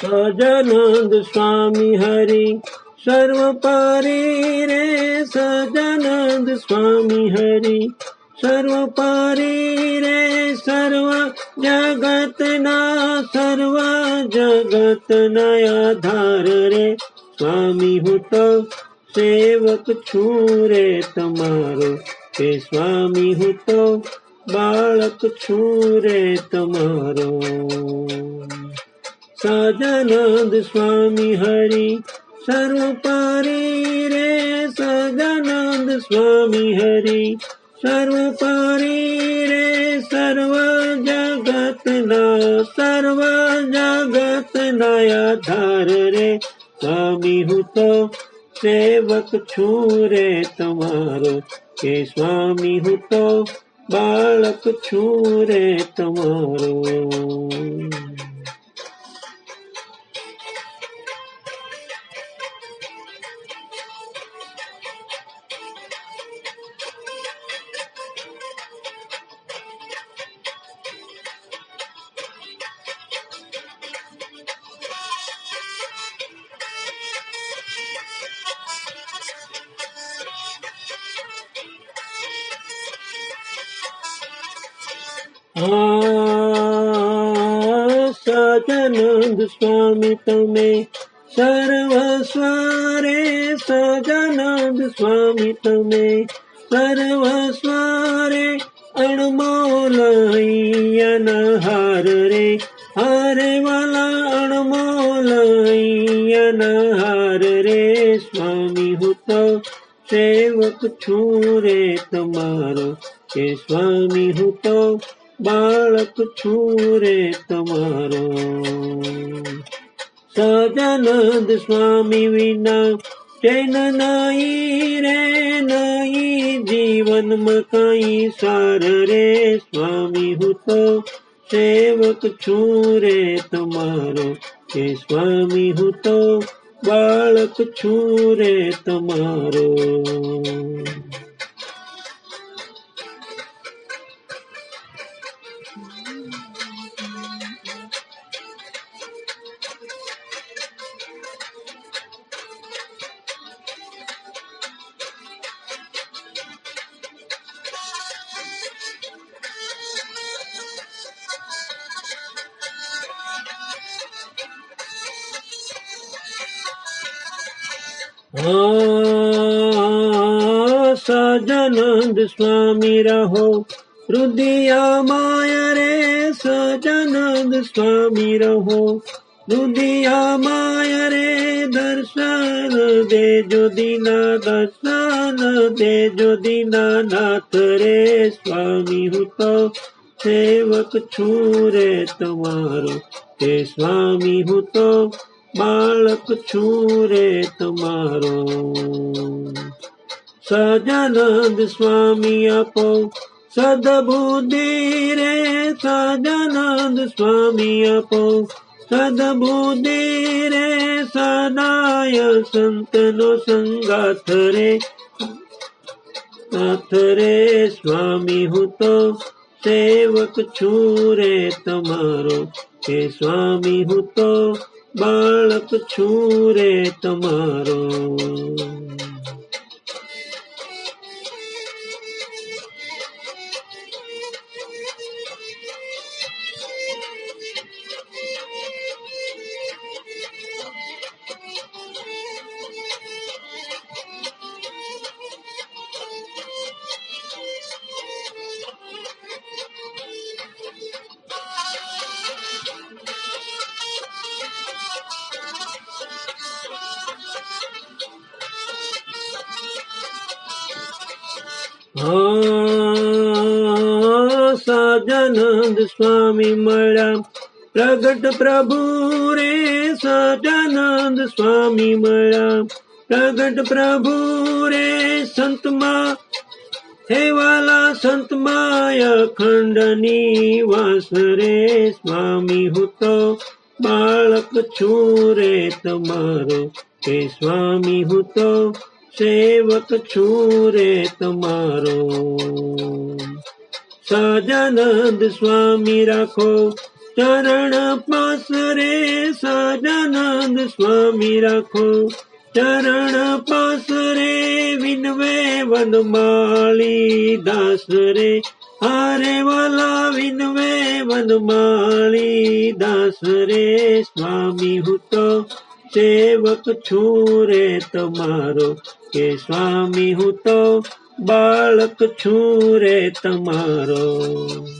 सजनंद स्वामी हरि सर्व पारी रे सजनंद स्वामी हरि सर्व पारी रे सर्व जगत ना, सर्व जगत नया धार रे। स्वामी हो तो सेवक छू रे तमारो, हे स्वामी हो तो बालक छू रे तमारो। सजनंद स्वामी हरि, सर्वपारी रे सजनंद स्वामी हरि, सर्वपारी रे सर्व जगत ना सर्व जगत नया धार रे, स्वामी हूँ तो सेवक छू रे तुम्हारो के स्वामी हूँ तो बालक छू रे तुम्हारो सजनंद स्वामी तमे सर्वस्वारे सजनंद स्वामी तमे सर्वस्वारे अणमोलयन हर रे हरे वाला अणमोलयन हर रे स्वामी हो तो सेवक छू रे तुम्हारो के स्वामी हो तो બાળક છું તમારો. સજાનંદ સ્વામી વિના ચૈન નહીં રે, નહીં જીવનમાં કઈ સાર રે. સ્વામી હું તો સેવક છું રે તમારો. કે સ્વામી હું તો બાળક છું રે તમારો. सजनन्द स्वामी रहो। रुदिया माय रे स स्वामी रहो। रुदिया माय रे दर्शन दे जो दीना दर्शन दे जो दीना नाथ रे स्वामी हूँ तो। सेवक छू रे तुम्हारो ते स्वामी हुतो બાળક છું રે તમારો સજાનંદ સ્વામી આપો સદબુદ્ધિ રે સજાનંદ સ્વામી આપો સદબુદ્ધિ રે સદાય સંતનો સંગાથ રે નાથ રે સ્વામી હું તો સેવક છું રે તમારો કે સ્વામી હું તો બાળક છું રે તમારો साजानंद स्वामी मरा। प्रगट प्रभु रे, साजानंद स्वामी मरा। प्रगट प्रभु रे, संत मा। हे वाला संत माया खंडनी वास रे, स्वामी हो तो। बालक छू रे तुम्हारो हे स्वामी हो तो। છું રે તમારો સજાનંદ સ્વામી રાખો ચરણ પાસ રે સજાનંદ સ્વામી રાખો ચરણ પાસ રે વિનવે વનમાળી દાસ રે હારે વાલા વિનવે વનમાળી દાસ રે સ્વામી હું તો સેવક છું રે તમારો કે સ્વામી હું તો બાળક છું રે તમારો.